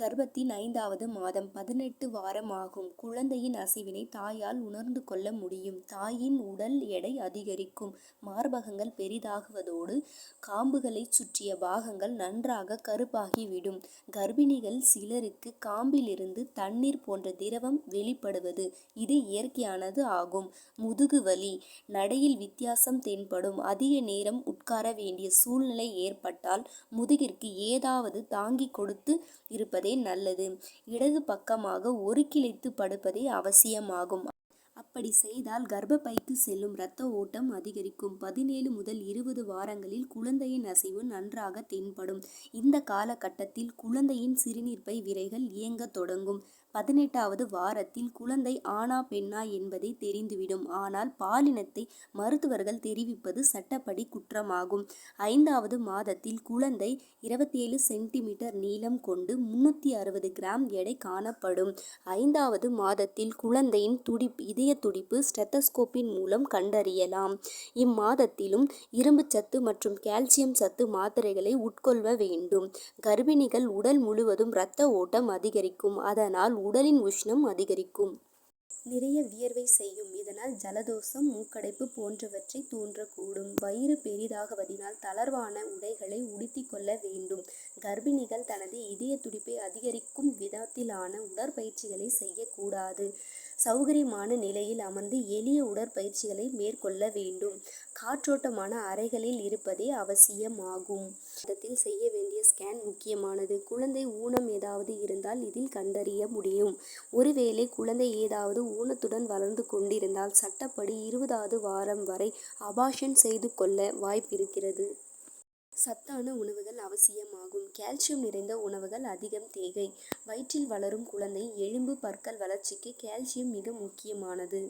கர்ப்பத்தின் ஐந்தாவது மாதம் பதினெட்டு வாரம் ஆகும். குழந்தையின் அசைவினை தாயால் உணர்ந்து கொள்ள முடியும். தாயின் உடல் எடை அதிகரிக்கும். மார்பகங்கள் பெரிதாகுவதோடு காம்புகளைச் சுற்றிய பாகங்கள் நன்றாக கருப்பாகிவிடும். கர்ப்பிணிகள் சிலருக்கு காம்பிலிருந்து தண்ணீர் போன்ற திரவம் வெளிப்படுவது இது இயற்கையானது ஆகும். முதுகுவலி நடையில் வித்தியாசம் தென்படும். அதிக நேரம் உட்கார வேண்டிய சூழ்நிலை ஏற்பட்டால் முதுகிற்கு ஏதாவது தாங்கிக் கொடுத்து இருப்பது நல்லது. இடது பக்கமாக ஒருங்கிழைத்து படுப்பதே அவசியமாகும். அப்படி செய்தால் கர்ப்பப்பைக்கு செல்லும் ரத்த ஓட்டம் அதிகரிக்கும். பதினேழு முதல் இருபது வாரங்களில் குழந்தையின் அசைவு நன்றாக தென்படும். இந்த காலகட்டத்தில் குழந்தையின் சிறுநீர்ப்பை விரைகள் இயங்கத் தொடங்கும். பதினெட்டாவது வாரத்தில் குழந்தை ஆணா பெண்ணா என்பதை தெரிந்துவிடும். ஆனால் பாலினத்தை மருத்துவர்கள் தெரிவிப்பது சட்டப்படி குற்றமாகும். ஐந்தாவது மாதத்தில் குழந்தை இருபத்தி ஏழு சென்டிமீட்டர் நீளம் கொண்டு முன்னூற்றி அறுபது கிராம் எடை காணப்படும். ஐந்தாவது மாதத்தில் குழந்தையின் இதயத் துடிப்பு ஸ்டெத்தஸ்கோப்பின் மூலம் கண்டறியலாம். இம்மாதத்திலும் இரும்புச்சத்து மற்றும் கால்சியம் சத்து மாத்திரைகளை உட்கொள்ள வேண்டும். கர்ப்பிணிகள் உடல் முழுவதும் ரத்த ஓட்டம் அதிகரிக்கும். அதனால் உடலின் உஷ்ணம் அதிகரிக்கும். நிறைய வியர்வை செய்யும். இதனால் ஜலதோஷம் மூக்கடைப்பு போன்றவற்றை தோன்றக்கூடும். வயிறு பெரிதாகுவதினால் தளர்வான உடைகளை உடுத்திக் கொள்ள வேண்டும். கர்ப்பிணிகள் தனது இதய துடிப்பை அதிகரிக்கும் விதத்திலான உடற்பயிற்சிகளை செய்யக்கூடாது சௌகரியமான நிலையில் அமர்ந்து எளிய உடற்பயிற்சிகளை மேற்கொள்ள வேண்டும். காற்றோட்டமான அறைகளில் இருப்பதே அவசியமாகும். மாதத்தில் செய்ய வேண்டிய ஸ்கேன் முக்கியமானது. குழந்தை ஊனம் ஏதாவது இருந்தால் இதில் கண்டறிய முடியும். ஒருவேளை குழந்தை ஏதாவது ஊனத்துடன் வளர்ந்து கொண்டிருந்தால் சட்டப்படி இருபதாவது வாரம் வரை அபாஷன் செய்து கொள்ள வாய்ப்பிருக்கிறது. சத்தான உணவுகள் அவசியமாகும். கால்சியம் நிறைந்த உணவுகள் அதிகம் தேவை. வயிற்றில் வளரும் குழந்தை எலும்பு பற்கள் வளர்ச்சிக்கு கால்சியம் மிக முக்கியமானது.